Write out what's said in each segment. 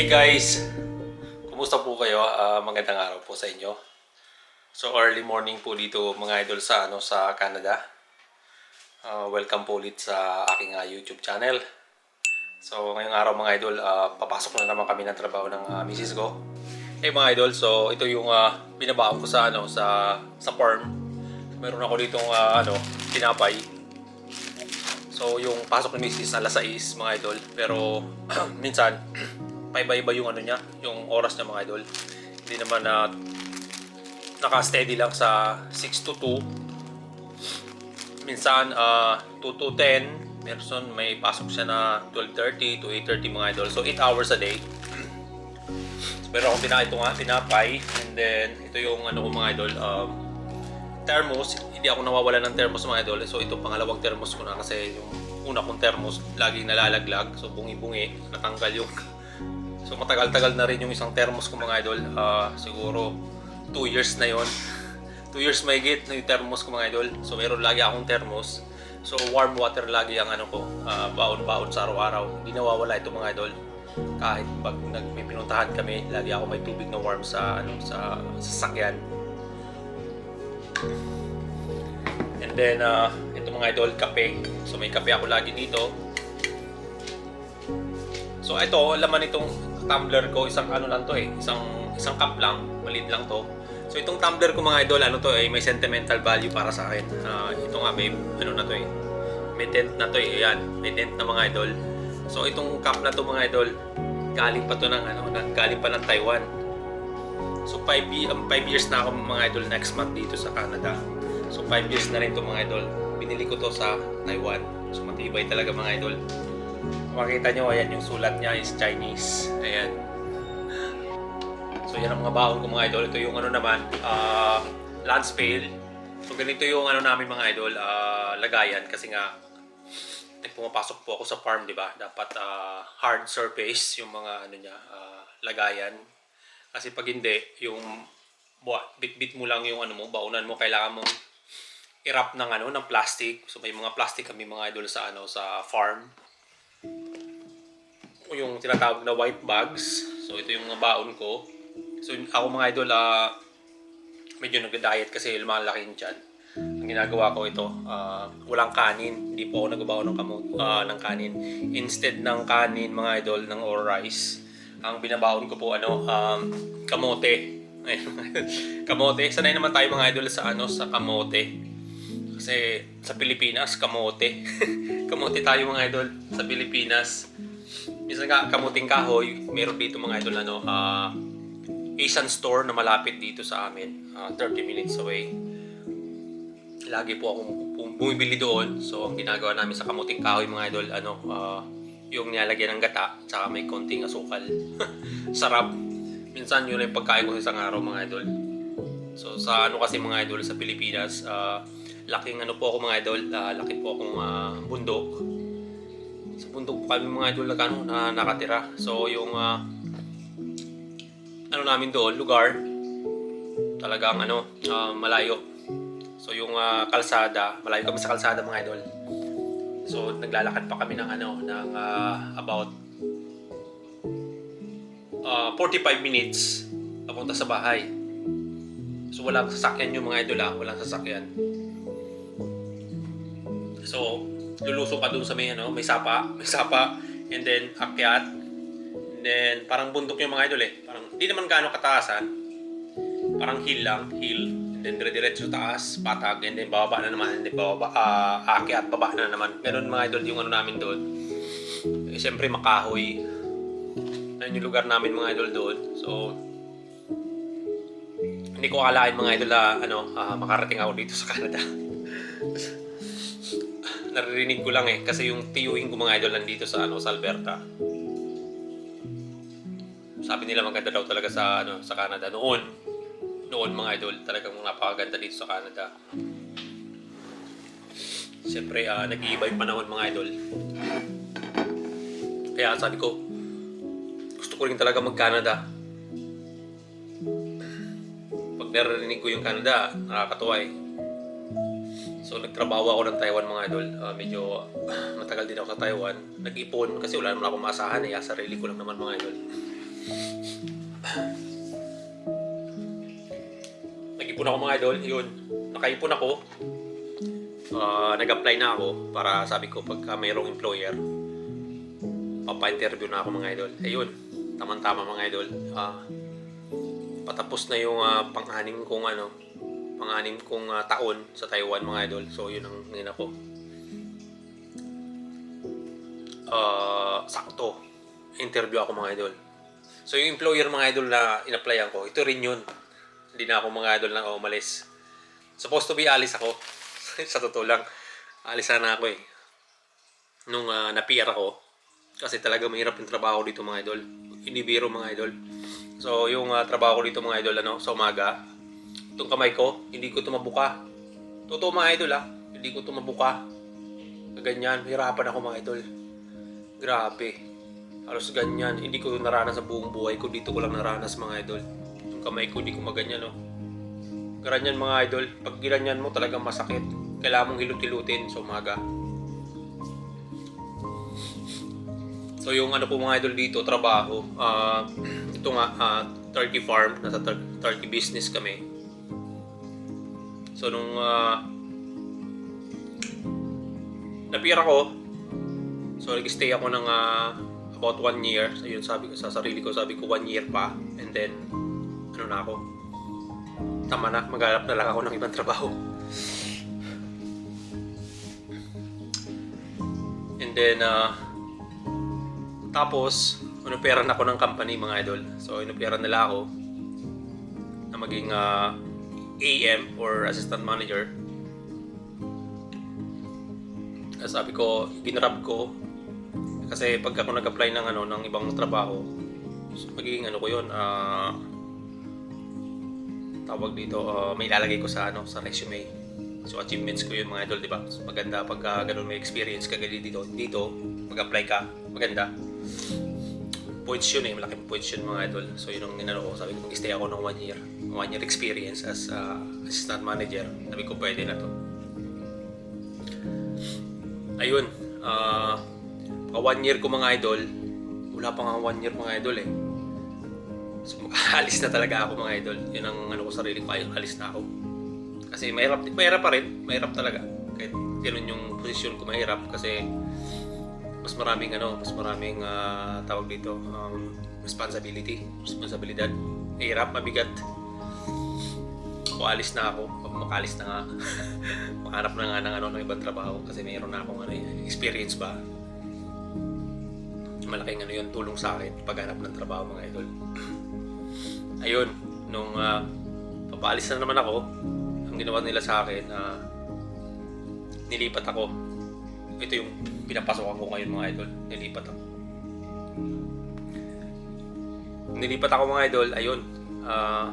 Hey guys! Kumusta po kayo? Ah, magandang araw po sa inyo. So early morning po dito mga idol sa ano sa Canada. Ah, welcome po ulit sa aking ah, YouTube channel. So ngayong araw mga idol, ah, papasok na naman kami ng trabaho ng ah, misis ko. Hey mga idol, so ito yung uh, binabaon ko sa ano sa sa farm. Meron ako ditong ah, ano, tinapay. So, yung pasok ni Mrs. alas 6, mga idol. Pero, minsan, paiba-iba yung ano niya, yung oras niya, mga idol. Hindi naman na naka-steady lang sa 6 to 2. Minsan, ah 2 to 10. Meron may pasok siya na 12.30 to 8.30, mga idol. So, 8 hours a day. Pero akong tina ito nga, tinapay. And then, ito yung ano ko mga idol, um, thermos. Hindi ako nawawala ng thermos mga idol. So, ito pangalawang thermos ko na kasi yung una kong thermos laging nalalaglag. So, bungi-bungi, natanggal yung... So, matagal-tagal na rin yung isang thermos ko mga idol. Ah, siguro, 2 years na yon 2 years may git na yung thermos ko mga idol. So, meron lagi akong thermos. So, warm water lagi ang ano ko, ah, baon-baon sa araw-araw. Hindi nawawala ito mga idol kahit pag nag pinuntahan kami, lagi ako may tubig na warm sa ano sa sasakyan. And then uh, ito mga idol, kape. So may kape ako lagi dito. So ito, laman itong tumbler ko, isang ano lang to eh, isang isang cup lang, maliit lang to. So itong tumbler ko mga idol, ano to eh, may sentimental value para sa akin. Ah, ito nga may ano na to eh. May dent na to eh, ayan, may dent na mga idol. So itong cup na to mga idol, galing pa to ng ano, galing pa ng Taiwan. So 5 um, five years na ako mga idol next month dito sa Canada. So 5 years na rin to mga idol. Binili ko to sa Taiwan. So matibay talaga mga idol. Makita nyo, ayan yung sulat niya is Chinese. Ayan. So yan ang mga baon ko mga idol. Ito yung ano naman, uh, lance pail. So ganito yung ano namin mga idol, ah, lagayan kasi nga eh, pumapasok po ako sa farm, di ba? Dapat ah, hard surface yung mga ano niya, ah, lagayan. Kasi pag hindi, yung bit-bit mo lang yung ano mo, baunan mo, kailangan mong i-wrap ng ano, ng plastic. So may mga plastic kami mga idol sa ano, sa farm. Yung tinatawag na white bags. So ito yung baon ko. So ako mga idol, ah, medyo nag-diet kasi lumalaki yung tiyan. Ang ginagawa ko ito, ah, walang kanin. Hindi po ako nagbabaon ng, kamo, ah, ng kanin. Instead ng kanin, mga idol, ng or rice, ang binabaon ko po, ano, um, kamote. Kamote. Sanay naman tayo mga idol sa ano sa kamote. Kasi sa Pilipinas, kamote. kamote tayo mga idol sa Pilipinas. Minsan nga, kamuting kahoy, meron dito mga idol ano, ah, Asian store na malapit dito sa amin, ah, 30 minutes away. Lagi po akong bumibili doon. So, ang ginagawa namin sa kamuting kahoy mga idol, ano, ah, yung nilalagyan ng gata, tsaka may konting asukal. Sarap. Minsan yun yung pagkain ko sa isang araw mga idol. So, sa ano kasi mga idol sa Pilipinas, ah, laking ano po ako mga idol, ah, laki po akong ah, bundok. Bundok kami mga idol na, ano, na nakatira. So, yung ah, ano namin doon, lugar, talagang ano, ah, malayo. So yung ah, kalsada, malayo kami sa kalsada mga idol. So naglalakad pa kami ng ano, ng ah, about ah, 45 minutes papunta sa bahay. So walang sasakyan yung mga idol ah, walang sasakyan. So lulusong ka doon sa may ano, may sapa, may sapa, and then akyat, And then, parang bundok yung mga idol eh. Parang, hindi naman gaano kataasan. Parang hill lang, hill. And then, dire-diretso taas, patag. And then, bababa na naman. And then, bababa, ah, aakyat, baba na naman. Ganun mga idol yung ano namin doon. Eh, Siyempre, makahoy. Ayun yung lugar namin mga idol doon. So, hindi ko akalain mga idol na ano, ah, makarating ako dito sa Canada. Naririnig ko lang eh kasi yung tiyuhin ko mga idol nandito sa ano sa Alberta sabi nila maganda daw talaga sa ano sa Canada noon. Noon mga idol, talagang napakaganda dito sa Canada. Siyempre, ah, nag-iiba yung panahon mga idol. Kaya sabi ko, gusto ko rin talaga mag-Canada. Pag narinig ko yung Canada, nakakatuwa eh. So nagtrabaho ako ng Taiwan mga idol. Ah, medyo matagal din ako sa Taiwan. Nag-ipon kasi wala naman akong maasahan eh. Ah, Sarili ko lang naman mga idol. Nag-ipon ako mga idol, yun. Nakaipon ako. Ah, nag-apply na ako para sabi ko pagka mayroong employer, papa-interview na ako mga idol. Ayun, tamang-tama mga idol. Ah, patapos na yung ah, pang-anim kong ano, pang-anim kong ah, taon sa Taiwan mga idol. So yun ang ngayon ako. Ah, sakto. Interview ako mga idol. So yung employer mga idol na in-applyan ko, ito rin yun. Hindi na ako mga idol na umalis. Supposed to be alis ako. sa totoo lang. Alis na ako eh. Nung uh, na-PR ako. Kasi talaga mahirap yung trabaho dito mga idol. Hindi biro mga idol. So yung uh, trabaho ko dito mga idol ano, sa umaga. Itong kamay ko, hindi ko ito mabuka. Totoo mga idol ah. Hindi ko ito mabuka. Ganyan, hirapan ako mga idol. Grabe. Halos ganyan. Hindi ko naranas sa buong buhay ko. Dito ko lang naranas mga idol. Yung kamay ko, hindi ko maganyan, no. Ganyan mga idol. Pag ginanyan mo, talagang masakit. Kailangan mong hilut-hilutin sa umaga. So yung ano po mga idol dito, trabaho. ah ito nga, ah, 30 farm. Nasa 30 business kami. So nung uh, napira ko, So nag-stay ako ng ah, about one year. So yun sabi ko sa sarili ko, sabi ko one year pa. And then, ano na ako, tama na, maghanap na lang ako ng ibang trabaho. And then, ah, tapos, inuperan ako ng company mga idol. So inuperan nila ako na maging ah, AM or assistant manager. Sabi ko, ginrab ko kasi pag ako nag-apply ng ano ng ibang trabaho, so magiging ano ko 'yun, ah tawag dito, ah, may ilalagay ko sa ano sa resume. So achievements ko 'yun mga idol, 'di ba? So, maganda pag uh, ganun may experience ka ganito dito. Dito, mag-apply ka, maganda. Points yun eh, malaking points yun mga idol. So yun ang inano ko, sabi ko mag-stay ako ng one year. One year experience as uh, assistant manager. Sabi ko pwede na to. Ayun, Pagka one year ko mga idol, wala pa nga one year mga idol eh. So alis na talaga ako mga idol. Yun ang ano ko sarili ko, alis na ako. Kasi mahirap, mahirap pa rin, mahirap talaga. Kahit ganun yung posisyon ko mahirap kasi mas maraming ano, mas maraming ah, tawag dito, um, responsibility, responsibilidad. Mahirap, mabigat. Alis na ako, pag na nga, makahanap na nga ng, ano, ng ibang trabaho kasi mayroon na akong ano, experience ba malaking ano yun, tulong sa akin paghanap ng trabaho mga idol. Ayun, nung uh, papaalis na naman ako, ang ginawa nila sa akin, uh, nilipat ako. Ito yung pinapasokan ko ngayon mga idol, nilipat ako. Nilipat ako mga idol, ayun, uh,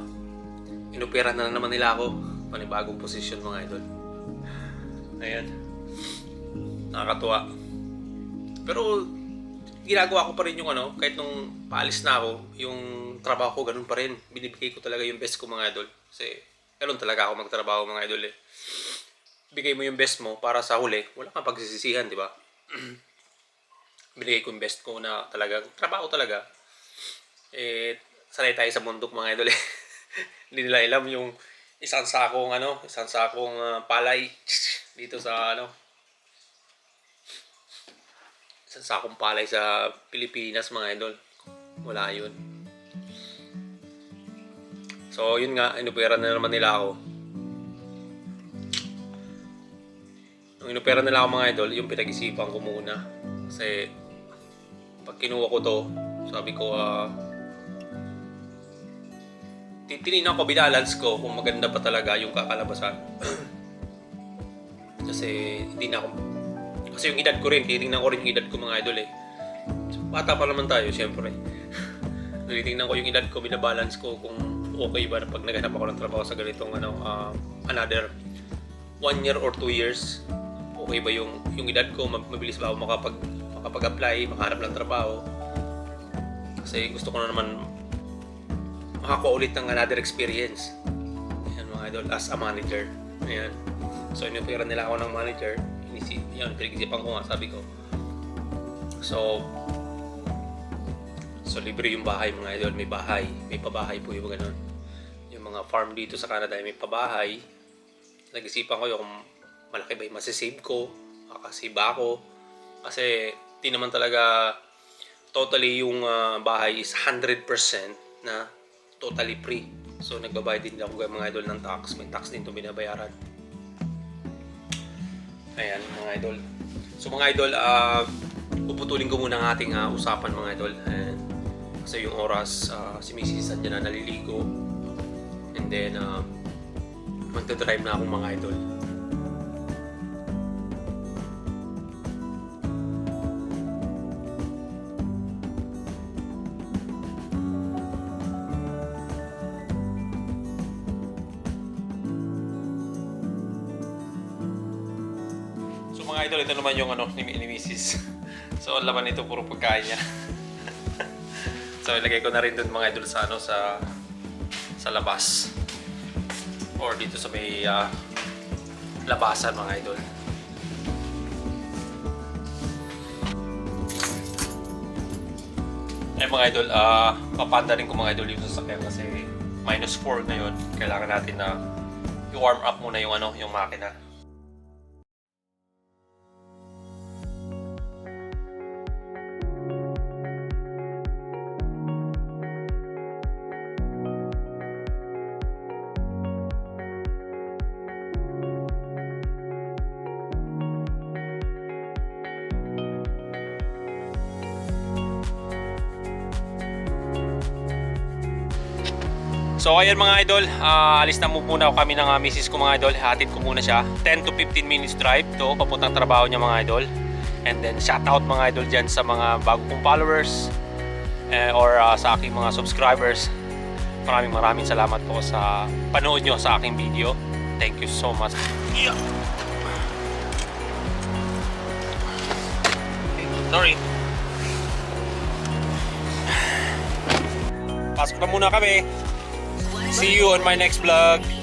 inopera na naman nila ako, panibagong posisyon mga idol. Ayan, nakakatuwa. Pero ginagawa ko pa rin yung ano, kahit nung paalis na ako, yung trabaho ko ganun pa rin. Binibigay ko talaga yung best ko mga idol. Kasi ganun talaga ako magtrabaho mga idol eh. Bigay mo yung best mo para sa huli, wala kang pagsisisihan, di ba? Binigay ko yung best ko na talaga, trabaho talaga. Eh, sanay tayo sa mundok mga idol eh. Hindi nila alam yung isang sakong ano, isang sakong uh, palay dito sa ano, sa sakong palay sa Pilipinas mga idol. Wala yun. So yun nga, inopera na naman nila ako. Nung inopera nila ako mga idol, yung pinag-isipan ko muna. Kasi pag kinuha ko to, sabi ko, ah, uh, tinignan ko, binalance ko kung maganda pa talaga yung kakalabasan. Kasi hindi na ako kasi yung edad ko rin, titingnan ko rin yung edad ko mga idol eh. Bata pa naman tayo, siyempre. titingnan ko yung edad ko, binabalance ko kung okay ba pag naghanap ako ng trabaho sa ganitong ano, uh, another one year or two years. Okay ba yung, yung edad ko, mabilis ba ako makapag, makapag-apply, makahanap ng trabaho. Kasi gusto ko na naman makakuha ulit ng another experience. Ayan mga idol, as a manager. Ayan. So, inupira nila ako ng manager inisip, yun, pinag-isipan ko nga, sabi ko. So, So libre yung bahay mga idol, may bahay, may pabahay po yung ganun. Yung mga farm dito sa Canada ay may pabahay. Nag-isipan ko yung malaki ba yung masisave ko, makakasave ako. Kasi di naman talaga totally yung ah, bahay is 100% na totally free. So nagbabayad din ako mga idol ng tax, may tax din itong binabayaran. Ayan mga idol. So mga idol, ah puputulin ko muna ang ating ah, usapan mga idol. And, kasi yung oras, ah, si Mrs. andyan na naliligo. And then, uh, magdadrive na akong mga idol. Naman yung ano ni, ni Mrs. So ang laman nito puro pagkain niya. so ilagay ko na rin dun mga idol sa ano sa sa labas. Or dito sa may ah, labasan mga idol. Eh mga idol, ah papanda rin ko mga idol yung sasakyan kasi minus 4 ngayon. Kailangan natin na i-warm up muna yung ano, yung makina. So ayan mga idol, ah, alis na muna kami ng uh, misis ko mga idol. Hatid ko muna siya. 10 to 15 minutes drive to papuntang trabaho niya mga idol. And then shout out mga idol dyan sa mga bago kong followers eh, or ah, sa aking mga subscribers. Maraming maraming salamat po sa panood nyo sa aking video. Thank you so much. Yeah. Sorry. Pasok na muna kami. See you on my next vlog.